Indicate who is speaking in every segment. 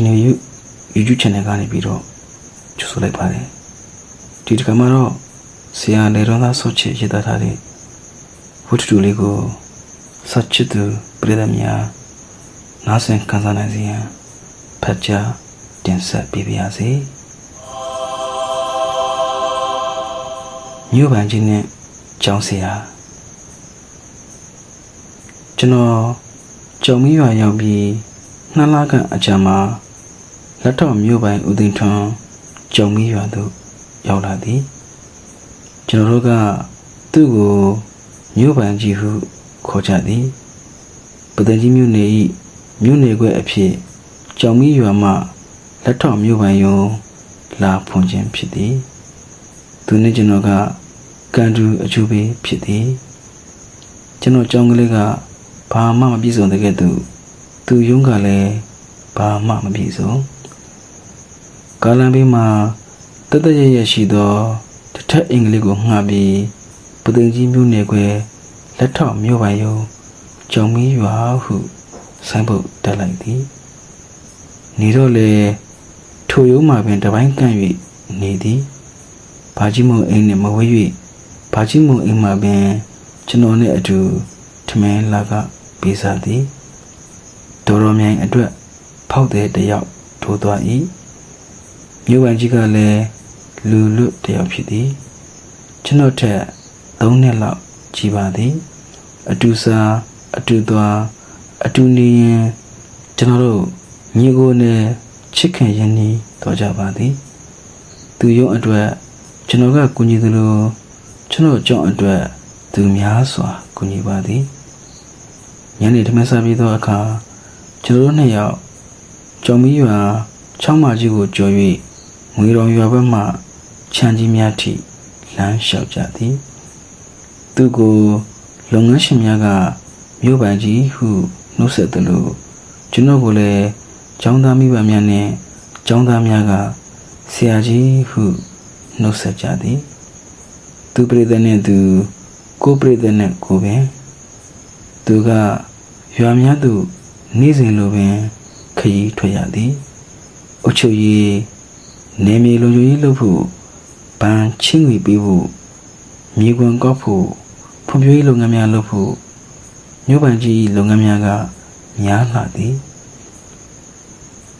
Speaker 1: အားလုံးပဲမင်္ဂလာပါဒီနေ့ You- YouTube channel ကနေပြီးတော့ကြိုဆိုလိုက်ပါတယ်ဒီတစ်ခါမှာတော့ဆရာလေတော်သားဆော့ချစ်ရေးသားထားတဲ့ဝတ္ထုလေးကိုဆော့ချစ်သူပြည်သူများနားဆင်ခံစားနိုင်စေရန်ဖတ်ကြားတင်ဆက်ပေးပါရစေမြို့ပန်ကြီးနဲ့ကျောင်းဆရာကျွန်တော်ကြုံမီရွာရောက်ပြီးနှစ်လခန့်အကြာမှာ လက်တော့မြို့ပိုင်ဦးသိန်းထွန်းကြုံမီရွာသို့ရောက်လာသည်ကျွန်တော်တို့ကသူ့ကိုမြို့ပိုင်ကြီးဟုခေါ်ကြသည်ပဒံကြီးမြို့နယ်၏မြို့နယ်ခွဲအဖြစ်ကြောင်မီရွာမှလက်ထောက်မြို့ပိုင်ယုံလာဖွင့်ခြင်းဖြစ်သည်သူနဲ့ကျွန်တော်ကကန်တူအကျိုးပေးဖြစ်သည်ကျွန်တော်ကြောင်ကလေးကဘာမှမပြည့်စုံတဲ့ကဲ့သို့သူယုံကလည်းဘာမှမပြည့်စုံ ကာလန်ဘေးမှာတသက်ရရရှိသောတစ်ထက်အင်္ဂလိပ်ကိုငှားပြီးပဒံကြီးမြို့နယ်ခွဲလက်ထောက်မြို့ပိုင်ယုံကြောင်မီရွာဟုဆိုင်းဘုတ်တက်လိုက်သည်နေတော့လေထိုရုံးမှာပင်တပိုင်းကန့်၍နေသည်ဘာကြီးမုံအိမ်နဲ့မဝေး၍ဘာကြီးမုံအိမ်မှာပင်ကျွန်တော်နဲ့အတူထမင်းလာကပေးစားသည်တော်တော်မြိုင်အတွက်ဖောက်တဲ့တယောက်ထိုးသွား၏ မြို့ဝင်ကြီးကလည်းလူလွတ်တယောက်ဖြစ်သည်ကျွန်တော်ထက်၃နှစ်လောက်ကြီးပါသည် အတူစားအတူသွားအတူနေရင်ကျွန်တော်တို့ညီကိုနဲ့ချစ်ခင်ရင်းနှီးတော်ကြပါသည် သူရုံးအတွက်ကျွန်တော်ကကူညီသလိုကျွန်တော်ကြောင့်အတွက်သူများစွာကူညီပါသည်ညနေထမင်းစားပြီးသောအခါကျွန်တော်တို့နှစ်ယောက်ကြောင်မီရွာချောင်းမကြီးကိုကျော်၍ ငွေတော်ရွာဘက်မှခြံကြီးများထိလမ်းလျှောက်ကြသည်သူကိုလုပ်ငန်းရှင်များကမြို့ပိုင်ကြီးဟုနှုတ်ဆက်သလိုကျွန်တော်ကိုလည်းကျောင်းသားမိဘများနဲ့ကျောင်းသားများကဆရာကြီးဟုနှုတ်ဆက်ကြသည်သူပြိသက်နဲ့သူကိုပြိသက်နဲ့ကိုပင်သူကရွာများသို့နေ့စဉ်လိုပင်ခရီးထွက်ရသည်အုတ်ချုပ်ရေး နေမြေလုံခြုံရေးလုပ်ဖို့ဗန်ချင်းငွေပေးဖို့မြေကွန်ကောက်ဖို့ဖွံ့ဖြိုးရေးလုပ်ငန်းများလုပ်ဖို့မြို့ပန်ကြီးလုပ်ငန်းများကများလှသည်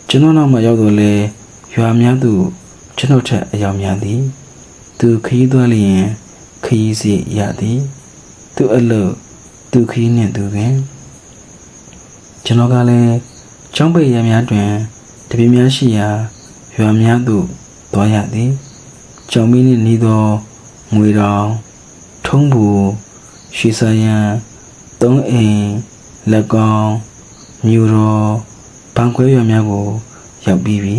Speaker 1: ကျွန်တော်နောက်မှရောက်တော့လေရွာများသူကျွန်တော်ထက်အယောင်များသည် သူခရီးသွားလျင်ခရီးစီရသည် သူအလုပ်သူခရီးနှင့်သူပင်ကျွန်တော်ကလည်းကျောင်းပိတ်ရများတွင်တပည့်များရှိရာ ရွာများသို့သွားရသည်ကျောင်းမီးနှင့်နေသောငွေတော်ထုံးဘူရွှေစရန်သုံးအိမ်လက်ကောင်းမြူတော်ဘန်ခွဲရွာများကိုရောက်ပြီးပြီ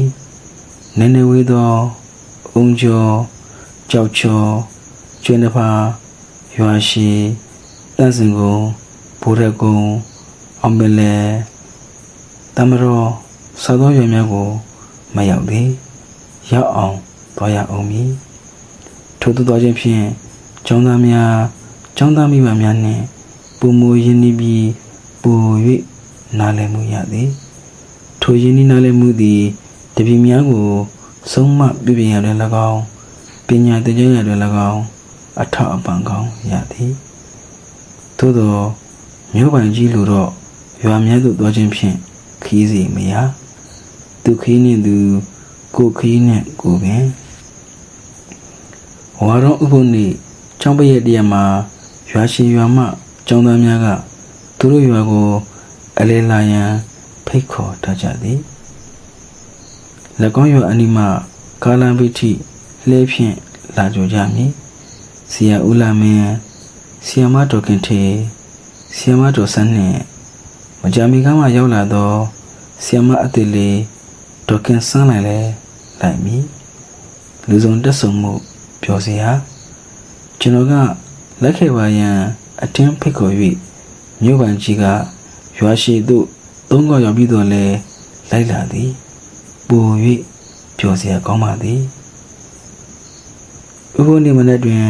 Speaker 1: နည်းနည်းဝေးသောအုံကျော်ကြောက်ချောကျွန်းတစ်ဖာရွာရှိတန့်စင်ကုန်းဘိုးရက်ကုန်းအောင်ပင်လေတမတော်စောသောရွာများကို မရောက်သေးရောက်အောင်သွားရအောင်မည်ထို့သောခြင်းဖြင့်ကျောင်းသားများကျောင်းသားမိဘများနှင့်ပုံမူရင်းနှီးပြီးပူ၍နားလည်မှုရသည်ထိုရင်းနှီးနားလည်မှုသည်တပည့်များကိုဆုံးမပြုပြင်ရတဲ့၎င်းပညာသင်ကြားရတဲ့၎င်းအထောက်အပံ့ကောင်းရသည်သို့သောမြို့ပိုင်ကြီးလိုတော့ရွာများသို့သွားခြင်းဖြင့်ခီးစီမရ သူခီးနှင့်သူကိုခီးနှင့်ကိုပင်ဝါရောဥပုပ်နေ့ကျောင်းပရိတ်တရားမှာရွာရှိရွာမှကျောင်းသားများကသူတို့ရွာကိုအလဲလာရန်ဖိတ်ခေါ်ထားကြသည်လက်ကောင်းရွာအနီးမှကာလံပိထိလှဲဖြင့်လာကြကြမည်ဆီယာဦးလာမင်းဆီယမတော်ခင်ထေဆီယမတော်ဆန်းနှင့်မကြာမီကမှရောက်လာသောဆီယမအတိလေး ဒေါခင်ဆန်းလိုက်လဲလိုက်မည်လူစုံတက်ဆုံမှုပြောစရာကျွန်တော်ကလက်ခေပါရန်အတင်းဖိတ်ခေါ်၍မြို့ပန်ကြီးကရွာရှိသို့သုံးခေါက်ရောက်ပြီးတော့လဲလိုက်လာသည်ပို၍ပျော်စရာကောင်းပါသည်ဥပုနေမနေ့တွင်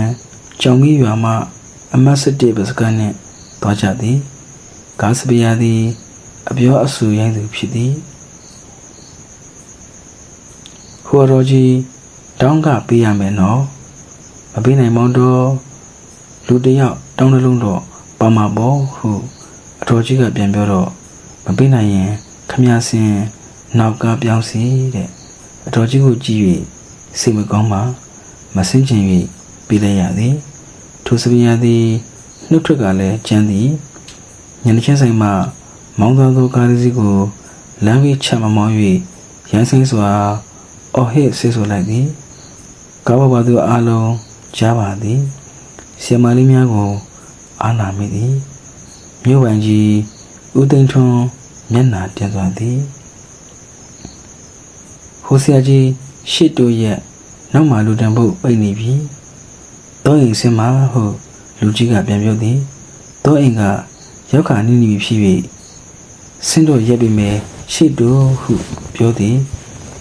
Speaker 1: ကြောင်မီရွာမှအမတ်စတေဘစကန်နှင့်သွားကြသည်ကားစပီယာသည် အပြောအဆူရိုင်းသူဖြစ်သည် ဟိုတော်ကြီးတောင်းကပေးရမယ်နော်မပေးနိုင်မောင်းတော့လူတစ်ယောက်တောင်းတစ်လုံးတော့ပါမှာပေါ့ဟုအတော်ကြီးကပြန်ပြောတော့မပေးနိုင်ရင်ခမရစင်နောက်ကပြောင်းစီတဲ့အတော်ကြီးကိုကြည့်၍စိတ်မကောင်းမှမဆင်းချင်၍ပေးလိုက်ရသည်ထိုစပင်ရသည်နှုတ်ထွက်ကလည်းကျန်းသည်ညနေချင်းဆိုင်မှမောင်းသွားသောကားလေးစီးကိုလမ်းဝေးချမမောင်း၍ရန်စင်းစွာ အော်ဟစ်ဆေးဆိုလိုက်သည်ကားဘဝသူအလုံးကြားပါသည်ဆီယမလေးများကိုအာနာမိသည်မြို့ပိုင်ကြီးဦးသိန်းထွန်းမျက်နှာတင်သွားသည်ဟိုဆရာကြီးရှစ်တိုရဲ့နောက်မှလူတံဖို့ပိတ်နေပြီတောအိမ်ဆင်းမဟုလူကြီးကပြန်ပြောသည်တောအိမ်ကရောက်ခါနိနီဖြစ်၍ဆင်းတော့ရက်ပြီမယ်ရှစ်တိုဟုပြောသည်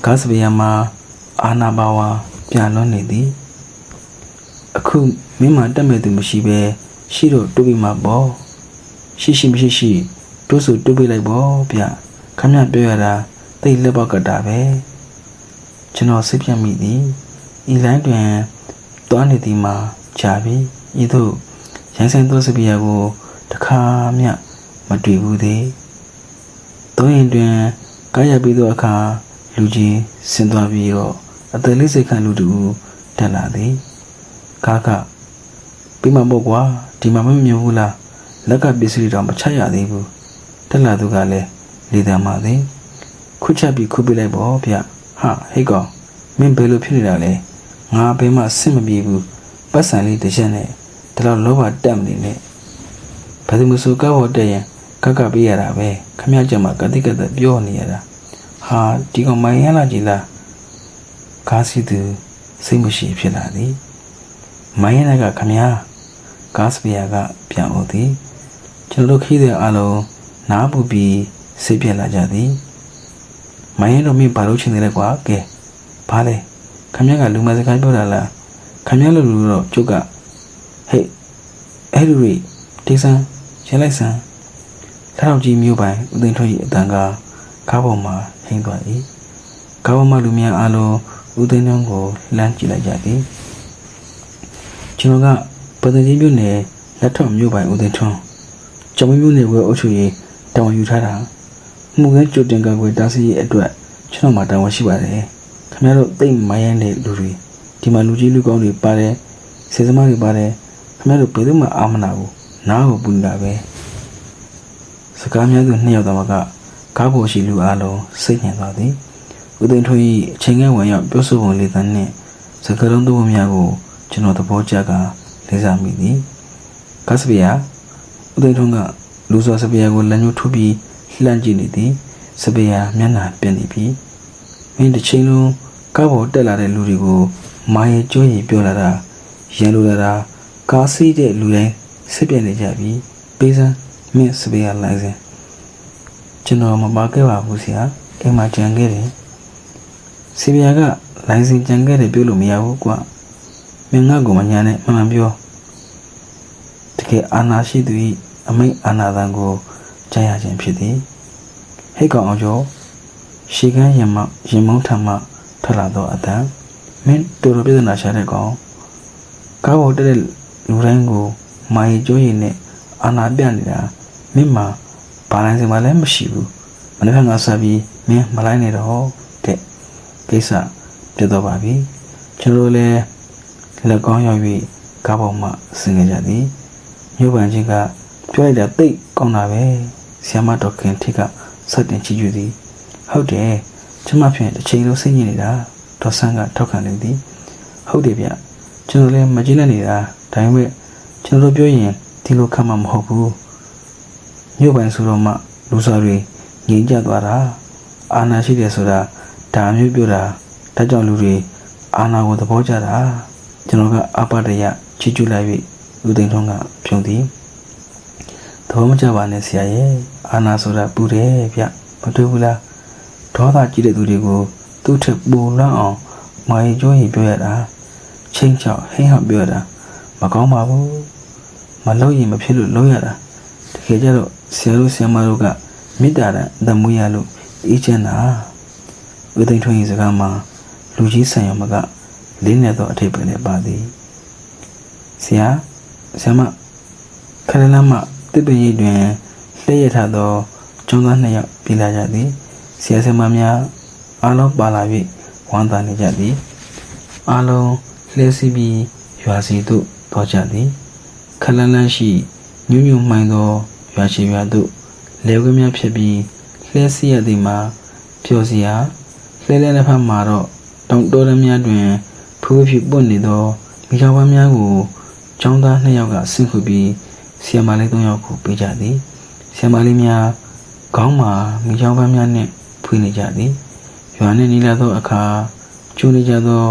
Speaker 1: ကားစပယ်မှာအာနာဘာဝပြန်လွန်နေသည်အခုမင်းမတက်မဲ့သူမရှိပဲရှိတော့တူပြီးမှာပေါ့ရှိရှိမရှိရှိတိုးဆိုတူပြီးလိုက်ပေါ့ဗျခမရပြောရတာတိတ်လက်ပေါက်ကတာပဲကျွန်တော်စိတ်ပြတ်မိသည်ဤလိုင်းတွင်တွားနေသည်မှာကြာပြီဤသို့ရိုင်းဆိုင်သောစပီယာကိုတခါမျှမတွေ့ဘူးသေးသုံးရင်တွင်ကားရပြီးသောအခါ လူကြီးဆင်းသွားပြီးတော့အသက်လေးစိတ်ခန့်လူတူတက်လာသည်ကားကပြီးမှပေါ့ကွာဒီမှာမမြင်ဘူးလားလက်ကပစ္စည်းတော့မချရသေးဘူးတက်လာသူကလည်းလေတံပါသည်ခုချက်ပြီးခုပြလိုက်ပေါ့ဗျဟာဟိတ်ကောင်မင်းဘယ်လိုဖြစ်နေတာလဲငါဘယ်မှစစ်မပြေဘူးပတ်စံလေးတစ်ချက်နဲ့ဒီလောက်လောဘတက်မနေနဲ့ဘာလို့မဆိုကောက်ဟောတက်ရင်ကကပေးရတာပဲခမရကြမှာကတိကတပြောနေရတာ ဟာဒီကောင်မိုင်းရလာကြည်လားကားစီသူစိတ်မရှိဖြစ်လာသည်မိုင်းရကခမရကားစပီယာကပြန်ဦးသည်ကျွန်တော်တို့ခီးတဲ့အားလုံးနားပူပြီးစိတ်ပြက်လာကြသည်မိုင်းရတော့မင်းဘာလို့ချင်နေလဲကွာကဲဘာလဲခမရကလူမစကားပြောတာလားခမရလူလူတော့ကျုပ်ကဟဲ့အဲ့လူတွေတေးစမ်းရဲလိုက်စမ်းထောက်ကြီးမျိုးပိုင်ဦးသိန်းထွန်း၏အတန်ကကားပေါ်မှာ ဟင်းသွား၏ကားပေါ်မှာလူများအားလုံးဦးသိန်းထွန်းကိုလှမ်းကြည့်လိုက်ကြသည်ကျွန်တော်ကပဒကြီးမြို့နယ်လက်ထောက်မြို့ပိုင်ဦးသိန်းထွန်းကျောင်းမြို့နယ်ဝဲအုပ်ချုပ်ရေးတာဝန်ယူထားတာမှုကကြိုတင်ကာကွယ်တားဆီးရေးအတွက်ကျွန်တော်မှာတာဝန်ရှိပါတယ်ခင်ဗျားတို့တိတ်မိုင်းရမ်းတဲ့လူတွေဒီမှာလူကြီးလူကောင်းတွေပါတယ်စေစမားတွေပါတယ်ခင်ဗျားတို့ဘယ်သူမှအာမနာဘူးနားကိုပူနေတာပဲစကားများသူနှစ်ယောက်တမက ကားပေါ်ရှိလူအလုံးစိတ်ညံသွားသည်ဦးသိန်းထွေး၏အချိန်ငယ်ဝင်ရောက်ပြောဆိုပုံလေးသန်းနှင့်စကားလုံးသုံးများကိုကျွန်တော်သဘောကျကလေးစားမိသည်ကစပီယာဦးသိန်းထွန်းကလူစောစပီယာကိုလက်ညှိုးထိုးပြီးလှမ်းကြည့်နေသည်စပီယာမျက်နှာပြက်နေပြီမင်းတစ်ချိန်လုံးကားပေါ်တက်လာတဲ့လူတွေကိုမာရဲကျွေးရီပြောလာတာရန်လိုလာတာကားစီးတဲ့လူတိုင်းစစ်ပြက်နေကြပြီပေးစမ်းမင်းစပီယာလိုင်းစင် ကျွန်တော်မပါခဲ့ပါဘူးဆရာအိမ်မှာကြံခဲ့တယ်စပီယာကလိုင်းစင်ကြံခဲ့တယ်ပြောလို့မရဘူးကွာမင်းငါ့ကိုမညာနဲ့မှန်မှန်ပြောတကယ်အာနာရှိသူ၏အမိတ်အာနာသံကိုကြားရခြင်းဖြစ်သည်ဟိတ်ကောင်အောင်ကျော်ရှီကန်းရင်မရင်မုံထမ်းမှထွက်လာသောအတန်မင်းတော်တော်ပြဿနာရှာတဲ့ကောင်ကားပေါ်တက်တဲ့လူတိုင်းကိုမာရီကျိုးရည်နဲ့အာနာပြနေတာမင်းမှာ ဘာလိုင်းစင်မှလည်းမရှိဘူးမနေ့ကငါစားပြီးမင်းမလိုက်နေတော့တဲ့ကိစ္စပြတ်တော့ပါပြီကျွန်တော်လည်းလက်ကောင်းရောက်၍ကားပေါ်မှဆင်းခဲ့ကြသည်မြို့ပန်ချင်းကပြောလိုက်တာတိတ်ကောင်းတာပဲဆီယမတော်ခင်ထိကစတင်ချီးကျူးသည်ဟုတ်တယ်ကျမဖြင့်တစ်ချိန်လုံးစိတ်ညစ်နေတာဒေါ်ဆန်းကထောက်ခံနေသည်ဟုတ်တယ်ဗျကျွန်တော်လည်းမကြည့်နိုင်နေတာဒါပေမဲ့ကျွန်တော်တို့ပြောရင်ဒီလိုခံမှာမဟုတ်ဘူး မြို့ပိုင်ဆိုတော့မှလူစားတွေငြိမ်ကြသွားတာအာနာရှိတယ်ဆိုတာဒါမျိုးပြောတာဒါကြောင့်လူတွေအာနာကိုသဘောကျတာကျွန်တော်ကအပတရချီးကျူးလိုက်၍လူသိန်းထုံးကဖြုံသည်သဘောမကျပါနဲ့ဆရာရဲ့အာနာဆိုတာပူတယ်ဗျမတွေ့ဘူးလားဒေါသကြီးတဲ့သူတွေကိုသူ့ထက်ပိုလန့်အောင်မာရီကျိုးရင်ပြောရတာချင်းချောက်ဟင်းဟောက်ပြောရတာမကောင်းပါဘူးမလုပ်ရင်မဖြစ်လို့လုပ်ရတာတကယ်ကြတော့ ဆရာတို့ဆရာမတို့ကမေတ္တာရအသက်မွေးရလို့အေးချမ်းတာဦးသိန်းထွန်း၏စကားမှာလူကြီးဆံရမကလေးနဲ့သောအထိပ်ပင်နဲ့ပါသည်ဆရာဆရာမခရလမ်းမှတစ်ပင်ရိပ်တွင်လှည့်ရထသောကျောင်းသားနှစ်ယောက်ပြေးလာကြသည်ဆရာဆရာမများအားလုံးပါလာ၍ဝမ်းသာနေကြသည်အားလုံးလှည့်စီးပြီးရွာစီသို့သွားကြသည်ခလန်းလန်းရှိမြူးမြူးမှိုင်းသော ရွာရှိရွာသို့လေဝဲများဖြစ်ပြီးလှည့်စီးရသည်မှာပျော်စရာလှည့်လဲတစ်ဖက်မှာတော့တောင်တော်ရများတွင်ဖူးဖြစ်ပွနေသောမိသားစုများကိုကျောင်းသားနှစ်ယောက်ကဆင့်ခုပြီးဆီယမလေးသုံးယောက်ကိုပေးကြသည်ဆီယမလေးများခေါင်းမှာမိသားစုများနှင့်ဖွေးနေကြသည်ရွာနှင့်နီလာသောအခါကျူနေကြသော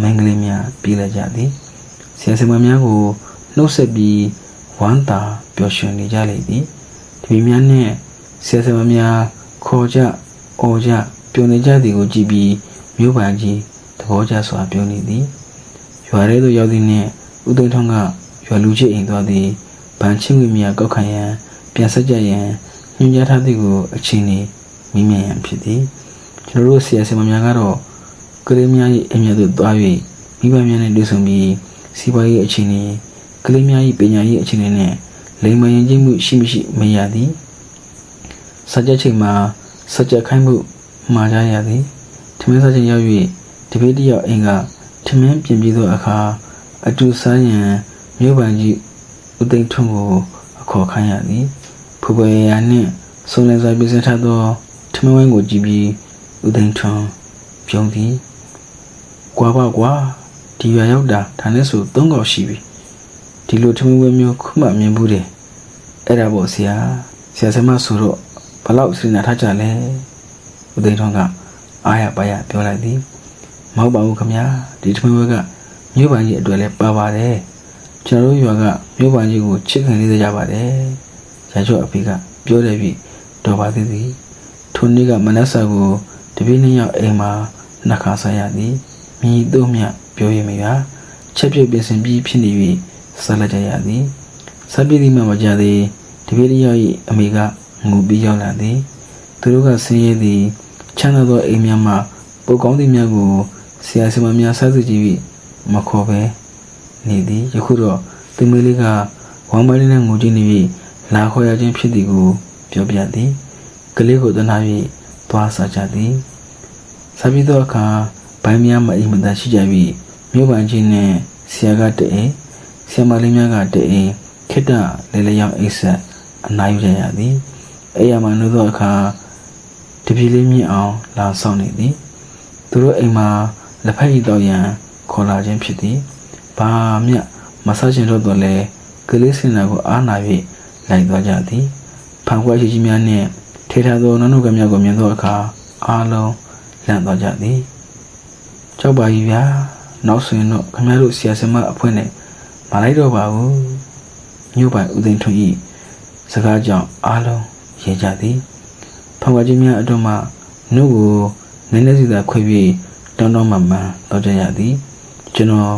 Speaker 1: မင်္ဂလိများပြေးလာကြသည်ဆီယဆမများကိုနှုတ်ဆက်ပြီး ဝမ်းသာပျော်ရွှင်နေကြလေသည်ဒီများနှင့်ဆီယဆမများခေါ်ကြအော်ကြပျော်နေကြသည်ကိုကြည့်ပြီးမြို့ပန်ကြီးသဘောကျစွာပြောနေသည်ရွာထဲသို့ရောက်သည်နှင့်ဦးသိန်းထွန်းကရွာလူချစ်အိမ်သွားသည်ဗန်ချင်းဝီမြကောက်ခံရန်ပြန်ဆက်ကြရန်ညွှန်ကြားထားသည်ကိုအချိန်နေမိမြန်ရန်ဖြစ်သည်ကျွန်တော်တို့ဆရာဆရာမများကတော့ကလေးများ၏အမြတ်သို့သွား၍မိဘများနှင့်တွေ့ဆုံပြီးစီးပွားရေးအခြေအနေ ကလေးများ၏ပညာရေးအခြေအနေနှင့်လိမ်မရင်ချင်းမှုရှိမရှိမရသည်စကြက်ချိန်မှာစကြက်ခိုင်းမှုမှားကြရသည်ထမင်းစားချိန်ရောက်၍တပည့်တစ်ယောက်အိမ်ကထမင်းပြင်ပြီးသောအခါအတူစားရန်မြို့ပန်ကြီးဦးသိန်းထွန်းကိုအခေါ်ခိုင်းရသည်ဖူပွေရာနှင့်စုံလင်စွာပြင်ဆင်ထားသောထမင်းဝိုင်းကိုကြည့်ပြီးဦးသိန်းထွန်းပြုံးသည်ကွာပါကွာဒီရွာရောက်တာဒါနဲ့ဆို၃កောက်ရှိပြီ ဒီလိုထမင်းဝိုင်းမျိုးခုမှမြင်ဘူးတယ်အဲ့ဒါပေါ့ဆရာဆရာဆမဆိုတော့ဘလောက်စဉ်းစားထားကြလဲဦးသိန်းထွန်းကအားရပါရပြောလိုက်သည်မဟုတ်ပါဘူးခင်ဗျာဒီထမင်းဝဲကမြို့ပန်ကြီးအတွက်လည်းပါပါတယ်ကျွန်တော်တို့ရွာကမြို့ပန်ကြီးကိုချစ်ခင်လေးကြပါတယ်ရာချော့အဖေကပြောတယ်ပြီတော်ပါသေးသည်ထိုနေ့ကမနက်စာကိုတပည့်နှစ်ယောက်အိမ်မှာနှခါဆိုင်ရသည်မိတို့မြပြောရမရချက်ပြုတ်ပြင်ဆင်ပြီးဖြစ်နေ၍ ဆက်လက်ကြရသည်ဆက်ပြည့်သည်မှမကြသေးတပည့်တစ်ယောက်၏အမေကငိုပြီးရောက်လာသည်သူတို့ကဆင်းရဲသည်ချမ်းသာသောအိမ်များမှပုတ်ကောင်းသည်များကိုဆရာဆရာမများစားစုကြည့်ပြီးမခေါ်ပဲနေသည်ယခုတော့သူမလေးကဝမ်းမလေးနဲ့ငိုကြည့်နေပြီးလာခေါ်ရခြင်းဖြစ်သည်ကိုပြောပြသည်ကလေးကိုတနာ၍သွားစားကြသည်စားပြီးသောအခါဘိုင်းများမအိမ်မသာရှိကြပြီးမြို့ပန်ချင်းနဲ့ဆရာကတအိမ် ဆရာမလေးများကတအိမ်ခိတ္တလေလျောင်းအိတ်ဆက်အနားယူကြရသည်အဲ့ရမှာနှုတ်သောအခါတပြေးလေးမြင့်အောင်လာဆောင်နေသည်သူတို့အိမ်မှာလက်ဖက်ရည်တော့ရန်ခေါ်လာခြင်းဖြစ်သည်ဘာမျှမဆချင်တော့တော့လဲကလေးစင်နာကိုအားနာ၍လိုက်သွားကြသည်ဖန်ခွက်ရှိကြီးများနှင့်ထေထားသောနုနုကမြတ်ကိုမြင်သောအခါအားလုံးလန့်သွားကြသည်ကြောက်ပါကြီးဗျာနောက်ဆိုရင်တော့ခင်ဗျားတို့ဆရာဆရာမအဖွင့်နဲ့ မလိုက်တော့ပါဘူးမြို့ပိုင်ဦးသိန်းထွန်းဤစကားကြောင့်အားလုံးရေကြသည်ဖန်ခွက်ကြီးများအတွင်မှနှုတ်ကိုနည်းနည်းစီသာခွေပြီးတောင်းတောင်းမှမှန်တော့ကြရသည်ကျွန်တော်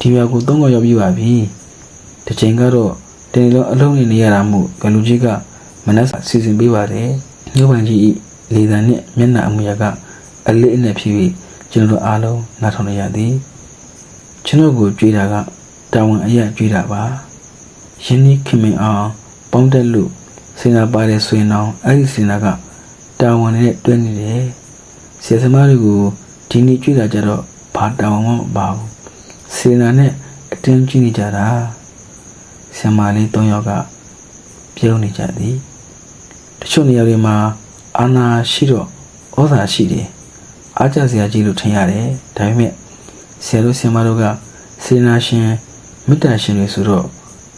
Speaker 1: ဒီရွာကိုသုံးခေါက်ရောက်ပြီးပါပြီတစ်ချိန်ကတော့တင်လုံးအလုံးနေနေရတာမို့ကလူကြီးကမနက်စာစီစဉ်ပေးပါတယ်ညို့ပန်ကြီးဤလေတံနှင့်မျက်နှာအမူအရာကအလေးအနက်ဖြစ်ပြီးကျွန်တော်တို့အားလုံးနားထောင်ရသည်ကျွန်တော်ကိုကြွေးတာက တာဝန်အရက်ကြွေးတာပါယင်းဒီခင်မင်အောင်ပေါင်းတက်လို့စင်နာပါတယ်ဆိုရင်တော့အဲ့ဒီစင်နာကတာဝန်နဲ့တွဲနေတယ်ဆရာသမားတွေကိုဒီနေ့ကြွေးတာကြတော့ဘာတာဝန်မှမပါဘူးစေနာနဲ့အတင်းကြည့်နေကြတာဆရာမလေး၃ယောက်ကပြုံးနေကြသည်တချို့နေရာတွေမှာအာနာရှိတော့ဩဇာရှိတယ်အားကြစရာကြီးလို့ထင်ရတယ်ဒါပေမဲ့ဆရာတို့ဆရာမတို့ကစေနာရှင် မေတ္တာရှင်တွေဆိုတော့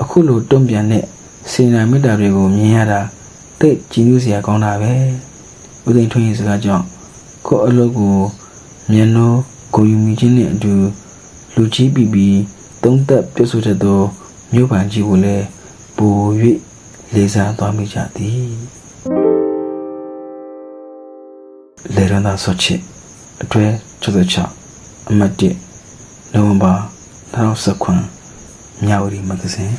Speaker 1: အခုလိုတုံ့ပြန်တဲ့စေနာမေတ္တာတွေကိုမြင်ရတာတိတ်ကြည်နူးစရာကောင်းတာပဲဥသိမ်းထွန်းရဲ့စကားကြောင့်ကိုယ့်အလုပ်ကိုမျက်နှိုးကိုယူမိခြင်းနဲ့အတူလူကြီးပြီးပြီးသုံးသက်ပြည့်စုံတဲ့သောမြို့ပန်ကြီးကိုလည်းပို၍လေးစားသွားမိကြသည်လေရန်သာဆော့ချစ်အတွဲ66အမတ်1နိုဝင်ဘာ2019 မြဝတီမဂ္ဂဇင်း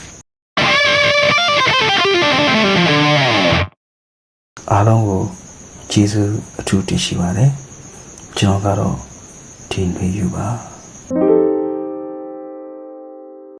Speaker 1: အားလုံးကိုကျေးဇူးအထူးတင်ရှိပါတယ်ကျွန်တော်ကတော့ဒီຫນွေယူပါ